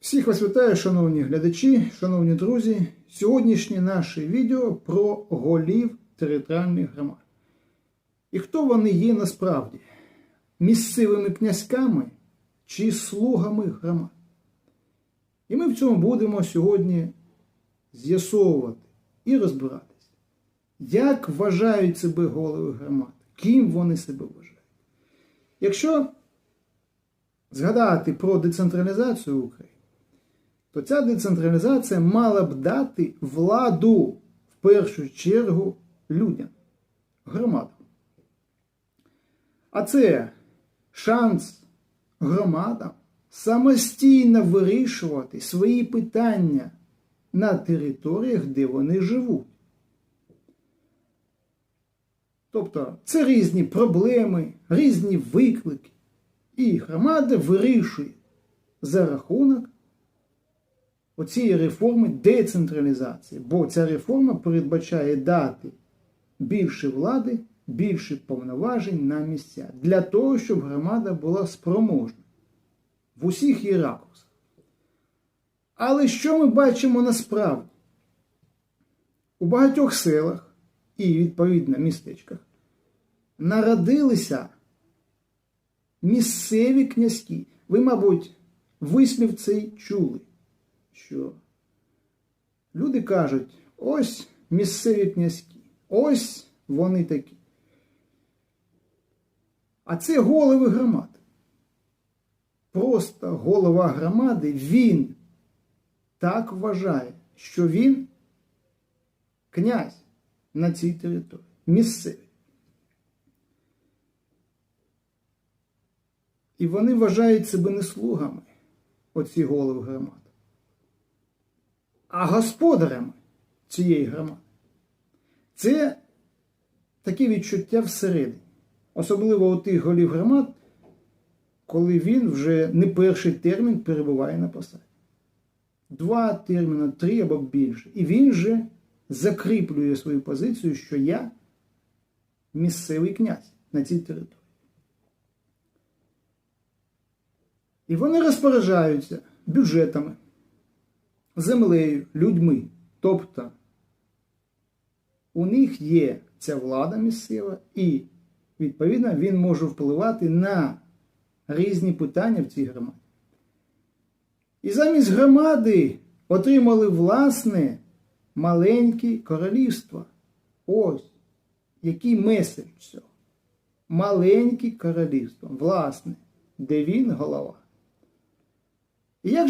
Всіх вас вітаю, шановні глядачі, шановні друзі. Сьогоднішнє наше відео про голів територіальних громад. І хто вони є насправді? Місцевими князьками чи слугами громад? І ми в цьому будемо сьогодні з'ясовувати і розбиратися, як вважають себе голови громад, ким вони себе вважають. Якщо згадати про децентралізацію в Україні, то ця децентралізація мала б дати владу в першу чергу людям, громадам. А це шанс громадам самостійно вирішувати свої питання на територіях, де вони живуть. Тобто це різні проблеми, різні виклики. І громада вирішує за рахунок оцієї реформи децентралізації. Бо ця реформа передбачає дати більше влади, більше повноважень на місця для того, щоб громада була спроможна в усіх її ракурсах. Але що ми бачимо насправді? У багатьох селах і, відповідно, містечках народилися місцеві князьки. Ви, мабуть, вислів цей чули, що люди кажуть, ось місцеві князьки, ось вони такі. А це голови громад. Просто голова громади, він так вважає, що він князь на цій території, місцевий. І вони вважають себе не слугами, оці голови громад, а господарями цієї громади. Це таке відчуття всередині. Особливо у тих голів громад, коли він вже не перший термін перебуває на посаді. Два терміни, три або більше. І він же закріплює свою позицію, що я місцевий князь на цій території. І вони розпоряджаються бюджетами, землею, людьми. Тобто у них є ця влада місцева, і, відповідно, він може впливати на різні питання в цій громаді. І замість громади отримали власне маленьке королівство. Ось який меседж цього. Маленьке королівство, власне, де він голова. І як